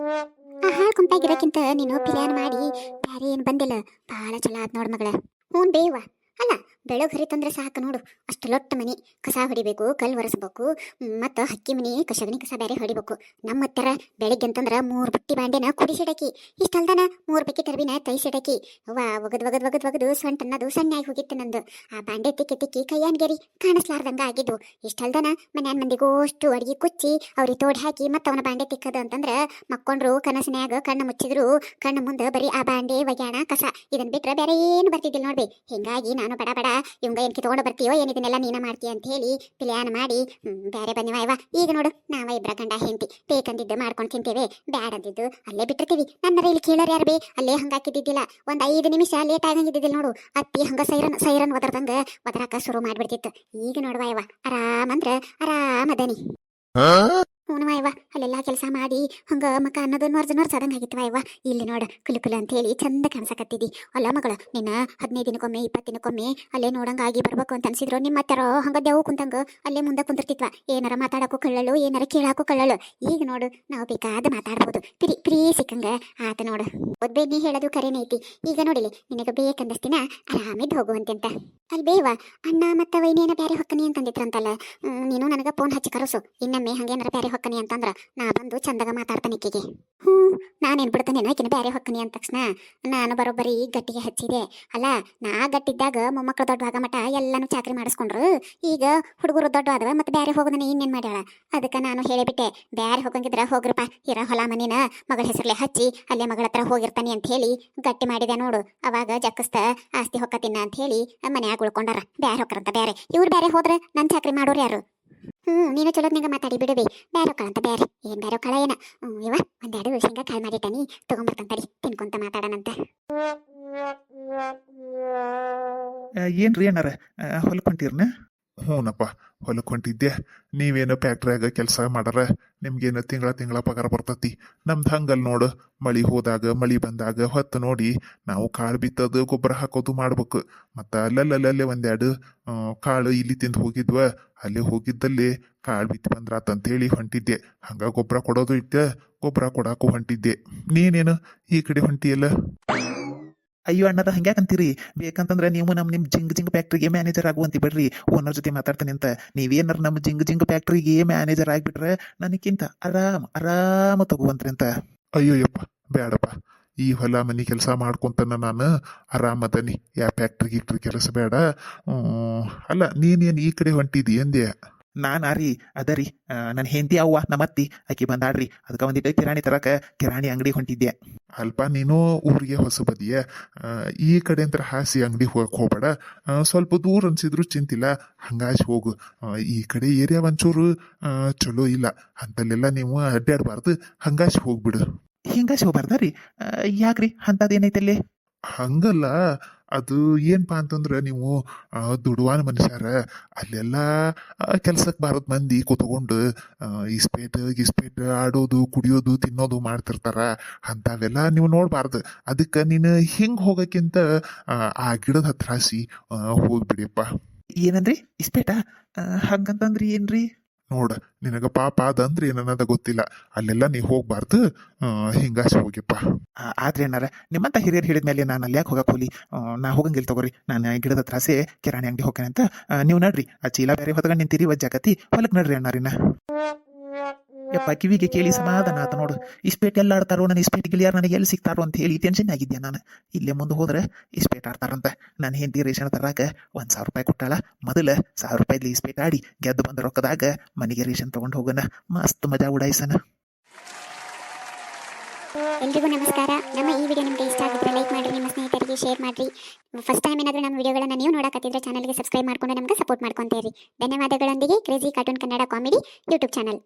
ಆ ಹಾಳು ಕೊಂಪಾಗಿರೋಕ್ಕಿಂತ ನೀನು ಪ್ಲ್ಯಾನ್ ಮಾಡಿ, ಬ್ಯಾರೆ ಏನು ಬಂದಿಲ್ಲ. ಭಾಳ ಚಲೋ ಆತ್ ನೋಡ್ ಮಗಳ. ಹ್ಞೂ ಬೇವ ಅಲ್ಲ ಬೆಳಗ್ಗೆ ಹರಿತಂದ್ರೆ ಸಾಕು ನೋಡು. ಅಷ್ಟು ಲೊಟ್ಟ ಮನಿ, ಕಸ ಹೊಡಿಬೇಕು ಕಲ್ ಒರೆಸ್ಬೇಕು, ಮತ್ತು ಹಕ್ಕಿ ಮನಿ ಕಸಗಣಿ ಕಸ ಬೇರೆ ಹೊಡಿಬೇಕು. ನಮ್ಮ ಹತ್ತಿರ ಬೆಳಿಗ್ಗೆ ಅಂತಂದ್ರೆ ಮೂರು ಬುಟ್ಟಿ ಬಾಂಡೆನ ಕುಡಿಸಿಡಕಿ ಇಷ್ಟಲ್ದನ ಮೂರು ಬಕೆಟ್ ಅರ್ಬಿನ ತೈಸಿಡಕಿ. ವಾ, ಒಗದ್ ಒಗದ್ ಒಗದ್ ಒಗದು ಸೊಂಟ ಅನ್ನೋದು ಸಣ್ಣ ಆಗಿ ಹೋಗಿತ್ತು ನಂದು. ಆ ಬಾಂಡೆ ತಿಕ್ಕಿ ತಿಕ್ಕಿ ಕೈಯಾನ್ಗೆರಿ ಕಾಣಿಸ್ಲಾರ್ದಂಗ ಆಗಿದ್ದು ಇಷ್ಟಲ್ದನ ಮನ್ಯಾನ ಮಂದಿಗೂ ಅಷ್ಟು ಅಡಿಗೆ ಕುಚ್ಚಿ ಅವ್ರಿಗೆ ತೋಡಿ ಹಾಕಿ ಮತ್ತೆ ಅವನ ಬಾಂಡೆ ತಿಕ್ಕದು ಅಂತಂದ್ರೆ ಮಕ್ಕೊಂಡ್ರು ಕನಸಿನ್ಯಾಗ ಕಣ್ಣು ಮುಚ್ಚಿದ್ರು. ಕಣ್ಣು ಮುಂದೆ ಬರೀ ಆ ಬಾಂಡೆ ಒಗ್ಯಾಣ ಕಸ. ಇದನ್ ಬಿಟ್ರೆ ಬೇರೆ ಏನು ಬರ್ತಿದ್ದಿಲ್ಲ ನೋಡ್ರಿ ಹಿಂಗಾಗಿ ನಾನು ಬಡ ಬಡ ಇವಂಗ ಏನ್ಕಿ ತಗೊಂಡು ಬರ್ತೀಯೋ ಏನಿದನ್ನೆಲ್ಲ ನೀನ ಮಾಡ್ತೀಯ ಅಂತ ಹೇಳಿ ಪ್ಲ್ಯಾನ್ ಮಾಡಿ. ಬೇರೆ ಬನ್ನಿ ಇವ. ಈಗ ನೋಡು, ನಾವ ಇಬ್ಬರ ಗಂಡ ಹೆಂಡತಿ. ಬೇಕಂದಿದ್ದು ಮಾಡ್ಕೊಂಡು ತಿಂತೇವೆ. ಬ್ಯಾಡ ಅಂದಿದ್ದು ಅಲ್ಲೇ ಬಿಟ್ಟಿರ್ತೀವಿ. ನನ್ನ ಇಲ್ಲಿ ಕೇಳೋರು ಯಾರು ಬೇ? ಅಲ್ಲೇ ಹಂಗಾಕಿದ್ದಿದ್ದಿಲ್ಲ ಒಂದ್ ಐದು ನಿಮಿಷ ಲೇಟ್ ಆಗಂಗಿದ್ದಿದ್ದಿಲ್ಲ ನೋಡು. ಅತ್ತಿ ಹಂಗ ಸೈರನ್ ಸೈರನ್ ಒದರ್ದಂಗ ಒದರಾಕ ಶುರು ಮಾಡಿಬಿಡ್ತಿತ್ತು. ಈಗ ನೋಡುವ ಇವ. ಆರಾಮಂದ್ರ ಆರಾಮದನಿ. ಹ್ಞೂ ಅಯ್ಯವ ಅಲ್ಲೆಲ್ಲ ಕೆಲಸ ಮಾಡಿ ಹಂಗ ಮಕ್ಕ ಅನ್ನೋದು ನೋರ್ಜ ನೋರ್ಜ್ ಆದಂಗೆ ಆಗಿತ್ತವ ಅಯ್ಯವ ಇಲ್ಲಿ ನೋಡ ಕುಲು ಕುಲು ಅಂತ ಹೇಳಿ ಚಂದ ಕಾಣಿಸಕತ್ತಿದ್ದಿ ಅಲ್ಲ ಮಗಳ ನಿನ್ನ ಹದಿನೈದು ದಿನಕ್ಕೊಮ್ಮೆ ಇಪ್ಪತ್ತು ದಿನಕ್ಕೊಮ್ಮೆ ಅಲ್ಲೇ ನೋಡಂಗ ಆಗಿ ಬರ್ಬೇಕು ಅಂತ ಅನ್ಸಿದ್ರು ನಿಮ್ಮ ಅತ್ತಾರೋ ಹಂಗ ದೇವು ಕುಂತಂಗ ಅಲ್ಲೇ ಮುಂದೆ ಕುಂತಿರ್ತಿತ್ವ ಏನಾರ ಮಾತಾಡೋಕ್ಕೂ ಕಳ್ಳಳು ಏನಾರ ಕೇಳಾಕು ಕಳ್ಳಳು. ಈಗ ನೋಡು ನಾವು ಬೇಕಾದ ಮಾತಾಡ್ಬೋದು. ಪ್ರೀ ಪ್ರೀ ಸಿಕ್ಕಂಗ. ಆತ ನೋಡು. ಒದ್ಬೇ ನೀ ಹೇಳೋದು ಕರೆನೇ ಐತಿ. ಈಗ ನೋಡಿಲಿ ನಿನಗೆ ಬೇಕಂದಸ್ತಿನ ಆರಾಮಿದ್ದು ಹೋಗುವಂತೆ ಅಂತ ಅಲ್ಲಿ ಬೇವ ಅಣ್ಣ ಮತ್ತ ವೈನೇನ ಬ್ಯಾರೆ ಹೊಕ್ಕನಿ ಅಂತಂದಿದ್ರಂತಲ್ಲ. ಹ್ಮ್, ನೀನು ನನಗೆ ಫೋನ್ ಹಚ್ಚಿ ಕರೆಸು. ಇನ್ನೊಮ್ಮೆ ಹಂಗೇನಾರ ಬ್ಯಾರೆ ಹೊಕ್ಕನಿ ಅಂತಂದ್ರ ನಾ ಬಂದು ಚಂದಗ ಮಾತಾಡ್ತಾನೆ ಹೂ ಹ್ಞೂ, ನಾನೇನು ಬಿಡ್ತಾನೆ ಆಕಿನ ಬೇರೆ ಹೊಕ್ಕನಿ ಅಂದ ತಕ್ಷಣ ನಾನು ಬರೋಬ್ಬರಿ ಗಟ್ಟಿಗೆ ಹಚ್ಚಿದೆ. ಅಲ್ಲ, ನಾ ಗಟ್ಟಿದ್ದಾಗ ಮೊಮ್ಮಕ್ಕಳು ದೊಡ್ಡವಾಗ ಮಠ ಎಲ್ಲಾನು ಚಾಕ್ರಿ ಮಾಡಿಸ್ಕೊಂಡ್ರು. ಈಗ ಹುಡುಗರು ದೊಡ್ಡವಾದವ ಮತ್ತೆ ಬೇರೆ ಹೋಗೋದನ್ನ ಇನ್ನೇನ್ ಮಾಡ್ಯಾಳ? ಅದಕ್ಕೆ ನಾನು ಹೇಳಿಬಿಟ್ಟೆ, ಬ್ಯಾರೆ ಹೋಗಂಗಿದ್ರ ಹೋಗ್ರಪ್ಪ, ಇರ ಹೊಲ ಮನಿನ ಮಗಳ ಹೆಸರಲ್ಲೇ ಹಚ್ಚಿ, ಅಲ್ಲೇ ಮಗಳ ಹತ್ರ ಹೋಗಿರ್ತಾನೆ ಅಂತ ಹೇಳಿ ಗಟ್ಟಿ ಮಾಡಿದೆ ನೋಡು. ಅವಾಗ ಜಕ್ಕಸ್ತ ಆಸ್ತಿ ಹೊಕ್ಕತಿನ್ನ ಅಂತ ಹೇಳಿ ಮನ್ಯಾಗ ಉಳ್ಕೊಂಡಾರ. ಬ್ಯಾರೆ ಹೊಕ್ಕರಂತ ಬ್ಯಾರೆ. ಇವ್ರು ಬ್ಯಾರೆ ಹೋದ್ರೆ ನನ್ ಚಾಕ್ರಿ ಮಾಡೋರು ಯಾರು? ಹ್ಮ್, ನೀನು ಚಲೋತ್ನಾಗ ಮಾತಾಡಿ ಬಿಡುವಿ ಬ್ಯಾರೆ ಅಂತ ಬೇರೆ ಏನ್ ಬೇರೆ ಹೊಕ್ಕಳ ಏನ? ಹ್ಮ್, ಇವ ಒಂದೆರಡು ಶೇಂಗಾ ಕಾಳು ಮಾಡಿಟ್ಟಾನಿ. ತಗೊಂಬರ್ತಾನ ತಡಿ, ತಿನ್ಕೊಂತ ಮಾತಾಡೋಣಂತ ಏನ್ರಿ ಅಣ್ಣಾರ? ಹೊಲ್ಕೊಂತೀರ್ನ ಹ್ಞೂನಪ್ಪ ಹೊಲಕ್ಕೆ ಹೊಂಟಿದ್ದೆ ನೀವೇನು ಫ್ಯಾಕ್ಟ್ರಿಯಾಗ ಕೆಲಸ ಮಾಡಾರ? ನಿಮ್ಗೇನು ತಿಂಗಳ ತಿಂಗಳ ಪಗಾರ ಬರ್ತತಿ? ನಮ್ದು ಹಂಗಲ್ ನೋಡು. ಮಳಿ ಹೋದಾಗ, ಮಳಿ ಬಂದಾಗ ಹೊತ್ತು ನೋಡಿ. ನಾವು ಕಾಳು ಬಿತ್ತೋದು, ಗೊಬ್ಬರ ಹಾಕೋದು ಮಾಡ್ಬೇಕು. ಮತ್ತು ಅಲ್ಲಲ್ಲಲ್ಲೇ ಒಂದೆರಡು ಕಾಳು ಇಲ್ಲಿ ತಿಂದು ಹೋಗಿದ್ವ. ಅಲ್ಲಿ ಹೋಗಿದ್ದಲ್ಲಿ ಕಾಳು ಬಿತ್ತಿ ಬಂದ್ರಾತಂತೇಳಿ ಹೊಂಟಿದ್ದೆ. ಹಂಗ ಗೊಬ್ಬರ ಕೊಡೋದು ಇಟ್ಟೆ ಗೊಬ್ಬರ ಕೊಡಾಕು ಹೊಂಟಿದ್ದೆ. ನೀನೇನು ಈ ಕಡೆ ಹೊಂಟಿಯಲ್ಲ? ಅಯ್ಯೋ ಅಣ್ಣಾರ ಹಂಗ್ಯಾಕಂತೀರಿ ಬೇಕಂತಂದ್ರೆ ನೀವು ನಮ್ಮ ನಿಮ್ಮ ಜಿಂಗ್ ಜಿಂಗ್ ಫ್ಯಾಕ್ಟ್ರಿಗೆ ಮ್ಯಾನೇಜರ್ ಆಗುವಂತಿ ಬಿಡ್ರಿ. ಓನರ್ ಜೊತೆ ಮಾತಾಡ್ತೀನಿ ಅಂತ. ನೀವೇನಾರ ನಮ್ಮ ಜಿಂಗ್ ಜಿಂಗ್ ಫ್ಯಾಕ್ಟ್ರಿಗೆ ಮ್ಯಾನೇಜರ್ ಆಗಿಬಿಟ್ರೆ ನನಗಿಂತ ಆರಾಮ್, ಆರಾಮ ತಗೋವಂತ್ರಿ ಅಂತ. ಅಯ್ಯೋಯಪ್ಪ ಬೇಡಪ್ಪ ಈ ಹೊಲ ಮನೆ ಕೆಲಸ ಮಾಡ್ಕೊಂತನ ನಾನು. ಆರಾಮದನಿ ಯಾ ಫ್ಯಾಕ್ಟ್ರಿ ಗಿಕ್ಟ್ರಿ ಕೆಲಸ ಬೇಡ. ಅಲ್ಲ ನೀನೇನು ಈ ಕಡೆ ಹೊಂಟಿದಿ ಎಂದೆ ನಾನು ಆರಿ ಅದರಿ ನನ್ನ ಹೆಂಡತಿ ಅವ್ವ ನಮ್ಮ ಅತ್ತಿ ಆಕಿ ಬಂದಾಡ್ರಿ ಅದಕ್ಕೆ ಒಂದಿಟ್ಟು ಕಿರಾಣಿ ತರಕ ಕಿರಾಣಿ ಅಂಗಡಿ ಹೊಂಟಿದ್ದೆ. ಅಲ್ಪ ನೀನು ಊರಿಗೆ ಹೊಸ ಬದಿಯ. ಈ ಕಡೆ ಅಂತ ಹಾಸಿ ಅಂಗಡಿ ಹೋಗಕ್ಕೆ ಹೋಗ್ಬೇಡ. ಸ್ವಲ್ಪ ದೂರ ಅನ್ಸಿದ್ರು ಚಿಂತಿಲ್ಲ. ಹಂಗಾಸಿ ಹೋಗು. ಈ ಕಡೆ ಏರಿಯಾ ಒಂಚೂರು ಚಲೋ ಇಲ್ಲ. ಅಂತಲ್ಲೆಲ್ಲ ನೀವು ಅಡ್ಡಾಡಬಾರ್ದು ಹಂಗಾಸಿ ಹೋಗ್ಬಿಡು. ಹೋಗ್ಬಾರ್ದ ರೀ? ಯಾಕ್ರಿ? ಅಂಥದ್ದೇನೈತಲ್ಲಿ ಹಂಗಲ್ಲ. ಅದು ಏನಪ್ಪಾ ಅಂತಂದ್ರೆ ನೀವು ದುಡುವಾನ ಮನುಷ್ಯರ ಅಲ್ಲೆಲ್ಲ ಕೆಲ್ಸಕ್ಕೆ ಬಾರದ್ ಮಂದಿ ಕೂತ್ಕೊಂಡು ಇಸ್ಪೇಟ್ ಇಸ್ಪೇಟ್ ಆಡೋದು ಕುಡಿಯೋದು ತಿನ್ನೋದು ಮಾಡ್ತಿರ್ತಾರ. ಅಂಥವೆಲ್ಲ ನೀವು ನೋಡಬಾರ್ದು. ಅದಕ್ಕೆ ನೀನು ಹಿಂಗೆ ಹೋಗೋಕ್ಕಿಂತ ಆ, ಗಿಡದ ಹತ್ರ ಹಾಸಿ ಹೋಗ್ಬಿಡಿಯಪ್ಪ. ಏನಂದ್ರಿ? ಇಸ್ಪೇಟ ಹಂಗಂತಂದ್ರಿ ಏನ್ರಿ? ನೋಡ, ನಿನಗ ಪಾಪ ಅದಂದ್ರೆ ಏನನ್ನದ ಗೊತ್ತಿಲ್ಲ. ಅಲ್ಲೆಲ್ಲ ನೀ ಹೋಗ್ಬಾರ್ದು. ಹಿಂಗಾಸಿ ಹೋಗಿಪ್ಪ. ಆದ್ರೆ ಏನಾರ ನಿಮ್ಮಂತ ಹಿರಿಯರು ಹೇಳಿದ ಮೇಲೆ ನಾನು ಅಲ್ಲಿ ಯಾಕೆ ಹೋಗಕ್ಕೆ ಹೋಲಿ ನಾ ಹೋಗಂಗಿಲ್ಲ ತಗೋರಿ. ನಾನು ಗಿಡದ ತ್ರಾಸೆ, ಕಿರಾಣಿ ಅಂಗಡಿ ಹೋಗ್ತೇನೆ ಅಂತ. ನೀವು ನಡ್ರಿ. ಆ ಚೀಲ ಬೇರೆ ಹೊತ್ಕೊಂಡು ನಿಂತೀರಿ ವಜ್ಜಾಕತಿ ಹೊಲಕ್ಕೆ ನಡ್ರಿ ಅಣ್ಣಾರಿನ ಯಪ್ಪ, ಕಿವಿಗೆ ಕೇಳಿ ಸಮಾಧಾನ ಆತ ನೋಡು. ಇಸ್ಪೇಟ್ ಎಲ್ಲ ಆಡ್ತಾರೋ ನನ್ನ ಇಸ್ಪೇಟ್ ಗೆಳೆಯರು ನನಗೆ ಎಲ್ಲಿ ಸಿಗ್ತಾರೋ ಅಂತ ಹೇಳಿ ಟೆನ್ಷನ್ ಆಗಿದ್ದೆ ನಾನು? ಇಲ್ಲೇ ಮುಂದೆ ಹೋದ್ರೆ ಇಸ್ಪೇಟ್ ಆಡ್ತಾರಂತೆ. ನಾನು ಹೆಂಡತಿ ರೇಷನ್ ತರಾಕ ಒಂದು ಸಾವಿರ ರೂಪಾಯಿ ಕೊಟ್ಟಾಳ. ಮೊದಲ ಸಾವಿರ ರೂಪಾಯಿಲಿ ಇಸ್ಪೇಟ್ ಆಡಿ ಗೆದ್ದು ಬಂದ ರೊಕ್ಕದಾಗ ಮನೆಗೆ ರೇಷನ್ ತಗೊಂಡು ಹೋಗೋಣ. ಮಸ್ತ್ ಮಜಾ ಉಡಾಯಿಸನ ಎಲ್ರಿಗೂ ನಮಸ್ಕಾರ. ನಮ್ಮ ಈ ವಿಡಿಯೋ ನಿಮಗೆ ಇಷ್ಟ ಆಗಿದ್ರೆ ಲೈಕ್ ಮಾಡಿ ನಿಮ್ಮ ಸ್ನೇಹಿತರಿಗೆ ಶೇರ್ ಮಾಡಿ ಫಸ್ಟ್ ಟೈಮ್ ಏನಾದರೂ ನಮ್ಮ ವಿಡಿಯೋಗಳನ್ನ ನೀವು ನೋಡಕತ್ತಿದ್ರೆ ಚಾನಲ್ಗೆ ಸಬ್ಸ್ಕ್ರೈಬ್ ಮಾಡ್ಕೊಂಡು ನಮಗೆ ಸಪೋರ್ಟ್ ಮಾಡ್ಕೊಂತೀರಿ ಧನ್ಯವಾದಗಳೊಂದಿಗೆ crazy cartoon Kannada comedy YouTube channel